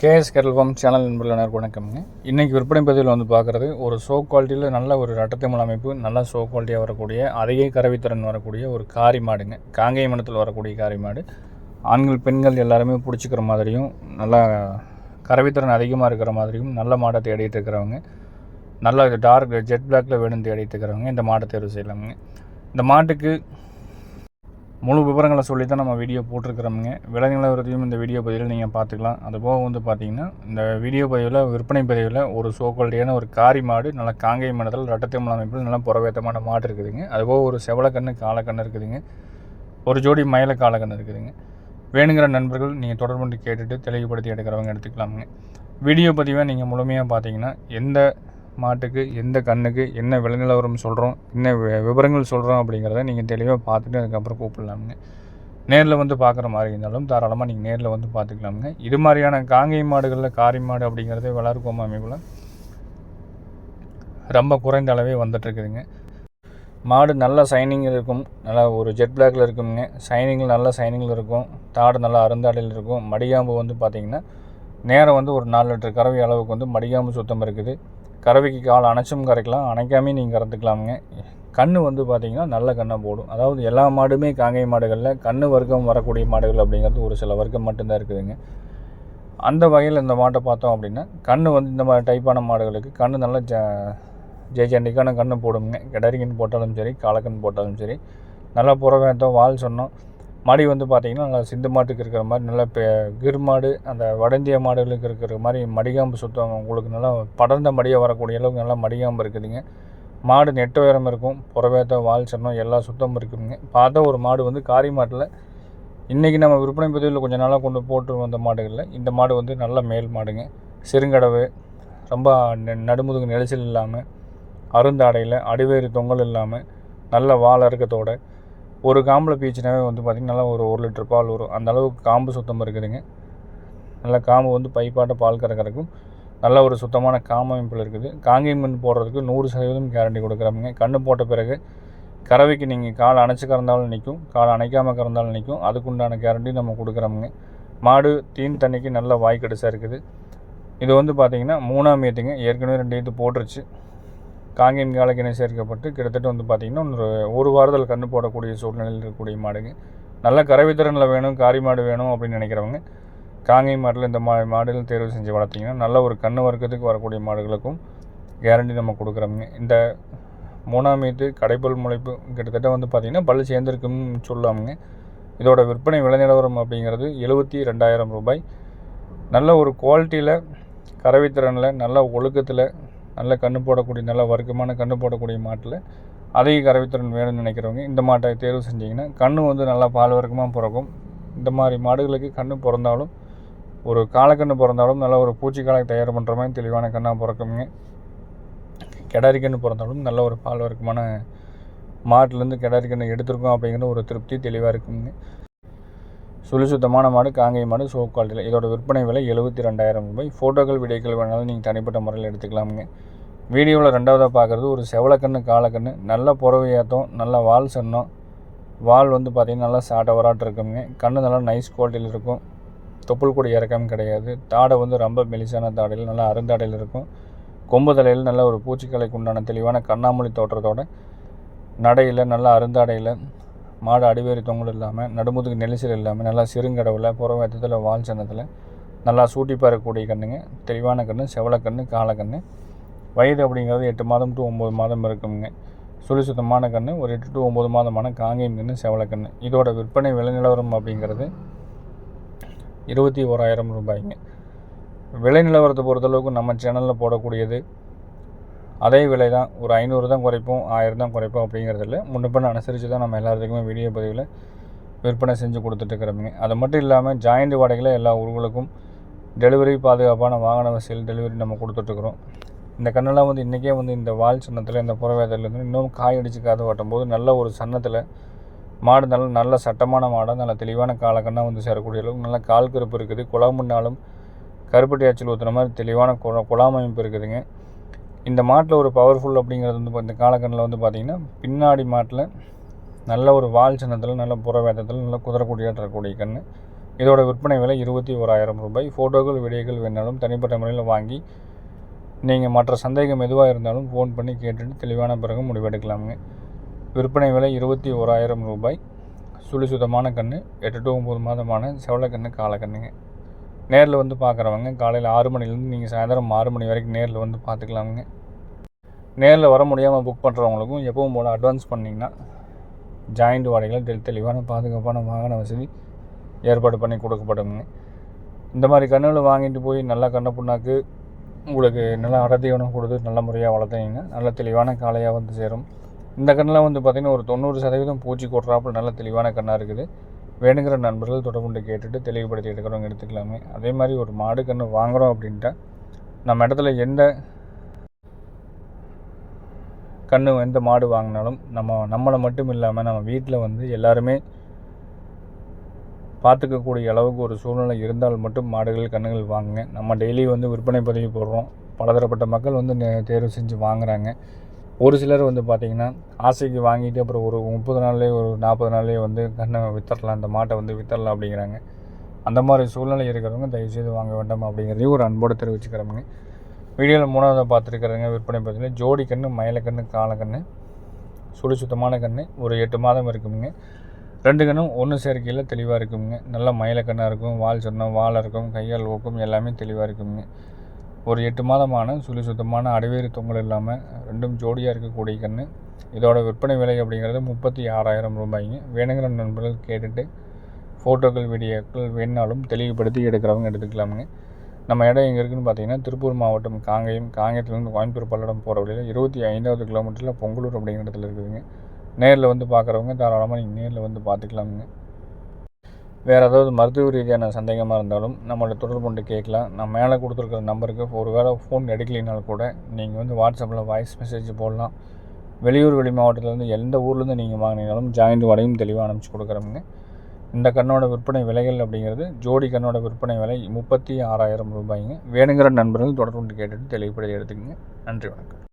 KS கெரல்வம் channel நண்பர்கள் வணக்கம்ங்க. இன்றைக்கி விற்பனை பதிவில் வந்து பார்க்குறது ஒரு ஷோ குவாலிட்டியில் நல்ல ஒரு ரட்டத்தமிழ் அமைப்பு நல்லா ஷோ குவாலிட்டியாக வரக்கூடிய அதிக கறவைத்திறன் வரக்கூடிய ஒரு காரி மாடுங்க. காங்கேய மனத்தில் வரக்கூடிய காரி மாடு. ஆண்கள் பெண்கள் எல்லாருமே பிடிச்சிக்கிற மாதிரியும் நல்லா கறவைத்திறன் அதிகமாக இருக்கிற மாதிரியும் நல்ல மாடை தேடிட்டு இருக்கிறவங்க நல்ல டார்க் ஜெட் பிளாக்ல வேணும் தேடிட்டு இருக்கிறவங்க இந்த மாடை தேர்வு செய்யலாமுங்க. இந்த மாட்டுக்கு முழு விவரங்களை சொல்லி தான் நம்ம வீடியோ போட்டிருக்கிறோமுங்க. விலை நிலவரத்தையும் இந்த வீடியோ பதிவில் நீங்கள் பார்த்துக்கலாம். அதுபோக வந்து பார்த்தீங்கன்னா இந்த வீடியோ பதிவில் விற்பனை பதிவில் ஒரு சோ குவாலிட்டியான ஒரு காரி மாடு நல்ல காங்கை மனத்தில் ரட்டத்தமிழ் அமைப்பில் நல்ல புறவேத்தமான மாடு இருக்குதுங்க. அதுபோக ஒரு செவலக்கண்ணு காலக்கண்ணு இருக்குதுங்க. ஒரு ஜோடி மயில காலக்கண்ணு இருக்குதுங்க. வேணுங்கிற நண்பர்கள் நீங்கள் தொடர்பு கேட்டுட்டு தெளிவுபடுத்தி எடுக்கிறவங்க எடுத்துக்கலாமுங்க. வீடியோ பதிவை நீங்கள் முழுமையாக பார்த்தீங்கன்னா எந்த மாட்டுக்கு எந்த கண்ணுக்கு என்ன விலநிலவரம் சொல்கிறோம் என்ன விவரங்கள் சொல்கிறோம் அப்படிங்கிறத நீங்கள் தெளிவாக பார்த்துட்டு அதுக்கப்புறம் கூப்பிடலாமுங்க. நேரில் வந்து பார்க்குற மாதிரி இருந்தாலும் தாராளமாக நீங்கள் நேரில் வந்து பார்த்துக்கலாமுங்க. இது மாதிரியான காங்கை மாடுகளில் காரி மாடு அப்படிங்கிறது வளர்க்கும் அமைப்பில் ரொம்ப குறைந்த அளவே வந்துட்டுருக்குதுங்க. மாடு நல்ல சைனிங் இருக்கும். நல்லா ஒரு ஜெட் பிளாக்ல இருக்குங்க. சைனிங்கில் நல்ல சைனிங்கில் இருக்கும். தாடு நல்லா அருந்தாடையில் இருக்கும். மடியாம்பு வந்து பார்த்திங்கன்னா நேரம் வந்து ஒரு நாலு லிட்டர் கறவை அளவுக்கு வந்து மடிகாம்பு சுத்தம் இருக்குது. கறவைக்கு கால் அணைச்சும் கரைக்கலாம் அணைக்காமே நீங்கள் கறந்துக்கலாமுங்க. கண் வந்து பார்த்திங்கன்னா நல்ல கண்ணை போடும். அதாவது எல்லா மாடுமே காங்கை மாடுகளில் கன்று வர்க்கம் வரக்கூடிய மாடுகள் அப்படிங்கிறது ஒரு சில வர்க்கம் மட்டும்தான் இருக்குதுங்க. அந்த வகையில் இந்த மாட்டை பார்த்தோம் அப்படின்னா கண் வந்து இந்த மாதிரி டைப்பான மாடுகளுக்கு கன்று நல்லா ஜ ஜெய்ஜண்டிக்கான கன்று போடுங்க கிடரிங்கன்னு போட்டாலும் சரி காலக்கண் போட்டாலும் சரி. நல்லா புறவேந்தம் வால் சொன்னோம். மடி வந்து பார்த்திங்கன்னா நல்லா சிந்து மாட்டுக்கு இருக்கிற மாதிரி நல்லா பெ கிர் மாடு அந்த வட இந்திய மாடுகளுக்கு இருக்கிற மாதிரி மடிகாம்பு சுத்தம். உங்களுக்கு நல்லா படர்ந்த மடியாக வரக்கூடிய அளவுக்கு நல்லா மடிகாம்பு இருக்குதுங்க. மாடு நெட்டு உயரம் இருக்கும் புறவேத்த வால் சொன்னோம் எல்லா சுத்தமும் இருக்குதுங்க. பார்த்தா ஒரு மாடு வந்து காரி மாட்டில். இன்றைக்கி நம்ம விற்பனை பதிவில் கொஞ்சம் நாளாக கொண்டு போட்டு வந்த மாடுகளில் இந்த மாடு வந்து நல்ல மேல் மாடுங்க. சிறுங்கடவு ரொம்ப நெ- நடுமுதுகு நெரிசல் இல்லாமல் அருந்தாடையில் அடிவேறு தொங்கல் இல்லாமல் நல்ல வால் அறுக்கத்தோட ஒரு காம்பில் பீச்சினாவே வந்து பார்த்திங்கன்னா நல்லா ஒரு ஒரு லிட்டர் பால் வரும். அந்த அளவுக்கு காம்பு சுத்தம் இருக்குதுங்க. நல்லா காம்பு வந்து பைப்பாட்ட பால் கறக்கறக்கும் நல்ல ஒரு சுத்தமான காமமைப்பில் இருக்குது. காங்கேயம் கன்று போடுறதுக்கு நூறு சதவீதம் கேரண்டி கொடுக்குறாங்க கன்று போட்ட பிறகு கறவைக்கு நீங்கள் கால் அணைச்சி கறந்தாலும் நிற்கும் கால் அணைக்காமல் கறந்தாலும் நிற்கும் அதுக்குண்டான கேரண்டி நம்ம கொடுக்குறோமுங்க. மாடு தீன் தண்ணிக்கு நல்ல வாய்க்கடிசாக இருக்குது. இது வந்து பார்த்திங்கன்னா மூணாம் ஏற்றுங்க ஏற்கனவே ரெண்டு ஏற்று போட்டுருச்சு. காங்கேயம் காலக்கிணை சேர்க்கப்பட்டு கிட்டத்தட்ட வந்து பார்த்திங்கன்னா ஒரு ஒரு வாரத்தில் கன்று போடக்கூடிய சூழ்நிலையில் இருக்கக்கூடிய மாடுங்க. நல்ல கறவைத்திறனில் வேணும் காரி மாடு வேணும் அப்படின்னு நினைக்கிறவங்க காங்கேயம் மாட்டில் இந்த மா மாடுகள் தேர்வு செஞ்சு வளர்த்திங்கன்னா நல்ல ஒரு கன்று வர்க்கத்துக்கு வரக்கூடிய மாடுகளுக்கும் கேரண்டி நம்ம கொடுக்குறோங்க இந்த மூணாம் மீத்து கடைப்பல் முளைப்பு கிட்டத்தட்ட வந்து பார்த்திங்கன்னா பல் சேர்ந்துருக்குன்னு சொல்லாமுங்க. இதோட விற்பனை விலை நிலவரம் அப்படிங்கிறது எழுபத்தி ரெண்டாயிரம் ரூபாய். நல்ல ஒரு குவாலிட்டியில் கறவைத்திறனில் நல்ல ஒழுக்கத்தில் நல்ல கன்று போடக்கூடிய நல்ல வர்க்கமான கன்று போடக்கூடிய மாட்டில் அதிக கறவைத்திறன் வேணும்னு நினைக்கிறவங்க இந்த மாட்டை தேர்வு செஞ்சிங்கன்னா கன்று வந்து நல்லா பால் வர்க்கமாக பிறக்கும். இந்த மாதிரி மாடுகளுக்கு கன்று பிறந்தாலும் ஒரு காலக்கண்ணு பிறந்தாலும் நல்ல ஒரு பூச்சிக்காலை தயார் பண்ணுற மாதிரி தெளிவான கண்ணாக பிறக்குங்க. கிடாரி கன்று பிறந்தாலும் நல்ல ஒரு பால் வர்க்கமான மாட்டிலேருந்து கிடாரி கன்று எடுத்திருக்கோம் அப்படிங்கிற ஒரு திருப்தி தெளிவாக இருக்குங்க. சுழி சுத்தமான மாடு காங்கை மாடு சோ குவாலிட்டியில் இதோட விற்பனை விலை எழுபத்தி ரெண்டாயிரம் ரூபாய். ஃபோட்டோக்கள் வீடியோக்கள் வேணாலும் நீங்கள் தனிப்பட்ட முறையில் எடுத்துக்கலாமுங்க. வீடியோவில் ரெண்டாவதாக பார்க்குறது ஒரு செவலக்கண்ணு காலக்கண்ணு நல்ல புறவையாத்தம் நல்ல வால் சன்னம். வால் வந்து பார்த்திங்கன்னா நல்லா சாட்டை வராட்டு இருக்குங்க. கண்ணு நல்லா நைஸ் குவாலிட்டியில் இருக்கும். தொப்புள் கூட இறக்கம் கிடையாது. தாடை வந்து ரொம்ப மெலிசான தாடையில் நல்லா அருந்தாடையில் இருக்கும். கொம்பு தலையில் நல்ல ஒரு பூச்சிக்கலைக்கு உண்டான தெளிவான கண்ணாமூலி தோற்றத்தோட நடையில் நல்லா அருந்தாடையில் மாடு அடிவேறு தொங்கல் இல்லாமல் நடுமுதுக்கு நெரிசல் இல்லாமல் நல்லா சிறுங்கடவில் புறவேத்தத்தில் வால் சன்னத்தில் நல்லா சூட்டி பறக்கக்கூடிய கண்ணுங்க தெளிவான கண்ணு செவலக்கண்ணு காலக்கண்ணு வயது அப்படிங்கிறது எட்டு மாதம் டு ஒம்பது மாதம் இருக்குங்க. சுழி சுத்தமான கண்ணு ஒரு எட்டு டு ஒம்பது மாதமான காங்கேயம் கண்ணு செவலக்கண்ணு இதோட விற்பனை விலை நிலவரம் அப்படிங்கிறது இருபத்தி ஓராயிரம் ரூபாய்ங்க. விலை நிலவரத்தை பொறுத்தளவுக்கு நம்ம சேனலில் போடக்கூடியது அதே விலை தான் ஒரு ஐநூறு தான் குறைப்போம் ஆயிரம் தான் குறைப்போம் அப்படிங்கிறது இல்லை முன்னப்பின்ன அனுசரித்து தான் நம்ம எல்லாத்துக்குமே வீடியோ பதிவில் விற்பனை செஞ்சு கொடுத்துட்ருக்குறோமுங்க அது மட்டும் இல்லாமல் ஜாயிண்ட் வாடகையில் எல்லா ஊர்களுக்கும் டெலிவரி பாதுகாப்பான வாகன வசதியில் டெலிவரி நம்ம கொடுத்துட்ருக்குறோம் இந்த கண்ணெல்லாம் வந்து இன்றைக்கே வந்து இந்த வால் சன்னத்தில் இந்த புறவேதலேருந்து இன்னும் காய் அடித்து காது வாட்டும் போது நல்ல ஒரு சன்னத்தில் மாடு நல்ல நல்ல சட்டமான மாடாக நல்ல தெளிவான காலக்கண்ணாக வந்து சேரக்கூடிய அளவுக்கு நல்ல கால் கருப்பு இருக்குது. குழாமுன்னாலும் கருப்பட்டி ஆச்சல் ஊற்றுன மாதிரி தெளிவான குழ குழாம் அமைப்பு இருக்குதுங்க. இந்த மாட்டில் ஒரு பவர்ஃபுல் அப்படிங்கிறது வந்து இந்த காலக்கண்ணில் வந்து பார்த்திங்கன்னா பின்னாடி மாட்டில் நல்ல ஒரு வால் சின்னத்தில் நல்ல புற வேதத்தில் நல்ல குதிரைக்குடியாக இருக்கக்கூடிய கன்று இதோட விற்பனை விலை இருபத்தி ஓராயிரம் ரூபாய். ஃபோட்டோக்கள் வீடியோக்கள் வேணாலும் தனிப்பட்ட முறையில் வாங்கி நீங்கள் மற்ற சந்தேகம் எதுவாக இருந்தாலும் ஃபோன் பண்ணி கேட்டுட்டு தெளிவான பிறகு முடிவெடுக்கலாமுங்க. விற்பனை விலை இருபத்தி ஓராயிரம் ரூபாய். சுழி சுத்தமான கன்று எட்டு டு ஒம்பது மாதமான செவலக்கன்று காலக்கண்ணுங்க. நேரில் வந்து பார்க்குறவங்க காலையில் ஆறு மணிலேருந்து நீங்கள் சாயந்தரம் ஆறு மணி வரைக்கும் நேரில் வந்து பார்த்துக்கலாமுங்க நேரில் வர முடியாமல் புக் பண்ணுறவங்களுக்கும் எப்பவும் போல் அட்வான்ஸ் பண்ணிங்கன்னா ஜாயிண்ட் வாடகையில் தெளி தெளிவான பாதுகாப்பான வாகன வசதி ஏற்பாடு பண்ணி கொடுக்கப்படுங்க இந்த மாதிரி கன்றுகளை வாங்கிட்டு போய் நல்லா கண்ணை புண்ணாக்கு உங்களுக்கு நல்லா அடர்த்தியான கொடுத்து நல்ல முறையாக வளர்த்தீங்கன்னா நல்ல தெளிவான காளையாக வந்து சேரும். இந்த கண்ணெலாம் வந்து பார்த்திங்கன்னா ஒரு தொண்ணூறு சதவீதம் பூச்சி கொட்டுறாப்புல நல்ல தெளிவான கண்ணாக இருக்குது. வேணுங்கிற நண்பர்கள் தொடர்புண்டு கேட்டுட்டு தெளிவுபடுத்தி எடுக்கிறவங்க எடுத்துக்கலாமே. அதே மாதிரி ஒரு மாடு கன்று வாங்குகிறோம் அப்படின்ட்டா நம்ம இடத்துல எந்த கன்று எந்த மாடு வாங்கினாலும் நம்ம நம்மளை மட்டும் இல்லாமல் நம்ம வீட்டில் வந்து எல்லாருமே பார்த்துக்கக்கூடிய அளவுக்கு ஒரு சூழ்நிலை இருந்தால் மட்டும் மாடுகள் கன்றுகள் வாங்குங்க. நம்ம டெய்லி வந்து விற்பனை பதிவு போடுறோம். பலதரப்பட்ட மக்கள் வந்து தேர்வு செஞ்சு வாங்குகிறாங்க ஒரு சிலர் வந்து பார்த்திங்கன்னா ஆசைக்கு வாங்கிட்டு அப்புறம் ஒரு முப்பது நாள்லேயே ஒரு நாற்பது நாள்லேயே வந்து கண்ணை வித்தரலாம் அந்த மாட்டை வந்து வித்தரலாம் அப்படிங்கிறாங்க. அந்த மாதிரி சூழ்நிலை இருக்கிறவங்க தயவுசெய்து வாங்க வேண்டாம் அப்படிங்கிறதையும் ஒரு அன்போடு தெரிவிச்சுக்கிறவங்க வீடியோவில் மூணாவது பார்த்துருக்குறதுங்க விற்பனை பார்த்தீங்கன்னா ஜோடி கன்று மயிலக்கன்று காலக்கன்று சுழி சுத்தமான கன்று ஒரு எட்டு மாதம் இருக்குங்க. ரெண்டு கண்ணும் ஒன்று சேர்க்கையில் தெளிவாக இருக்குங்க. நல்லா மயிலக்கண்ணாக இருக்கும். வால் சொன்னால் வால் இருக்கும் கையால் ஓக்கும் எல்லாமே தெளிவாக இருக்குங்க. ஒரு எட்டு மாதமான சுழி சுத்தமான அடைவேறு தொங்கல் இல்லாமல் ரெண்டும் ஜோடியாக இருக்கக்கூடிய கன்று இதோட விற்பனை விலை அப்படிங்கிறது முப்பத்தி ஆறாயிரம் ரூபாய்ங்க. வேணுங்கிற நண்பர்கள் கேட்டுட்டு ஃபோட்டோக்கள் வீடியோக்கள் வேணாலும் தெளிவுபடுத்தி எடுக்கிறவங்க எடுத்துக்கலாமுங்க. நம்ம இடம் எங்கே இருக்குதுன்னு பார்த்தீங்கன்னா திருப்பூர் மாவட்டம் காங்கேயம் காங்கேயத்துலேருந்து கோயம்புத்தூர் பல்லடம் போகிற வழியில் இருபத்தி ஐந்தாவது கிலோமீட்டரில் பொங்கலூர் அப்படிங்கிற இடத்துல இருக்குதுங்க. நேரில் வந்து பார்க்குறவங்க தாராளமாக நீங்கள் நேரில் வந்து பார்த்துக்கலாமுங்க வேறு ஏதாவது மருத்துவ ரீதியான சந்தேகமாக இருந்தாலும் நம்மளோட தொடர்பு கொண்டு கேட்கலாம். நான் மேலே கொடுத்துருக்குற நம்பருக்கு ஒரு வேளை ஃபோன் எடுக்கலைனாலும் கூட நீங்கள் வந்து வாட்ஸ்அப்பில் வாய்ஸ் மெசேஜ் போடலாம். வெளியூர் வெளி மாவட்டத்துலேருந்து எந்த ஊர்லேருந்து நீங்கள் வாங்கினாலும் ஜாயிண்ட் வடையும் தெளிவாக அனுப்பிச்சி கொடுக்குறோமுங்க இந்த கண்ணோட விற்பனை விலைகள் அப்படிங்கிறது ஜோடி கண்ணோட விற்பனை விலை முப்பத்தி ஆறாயிரம் ரூபாய்ங்க. வேணுங்கிற நண்பர்கள் தொடர்பு கொண்டு கேட்டுட்டு தெளிவுபடுத்தி எடுத்துக்கங்க. நன்றி வணக்கம்.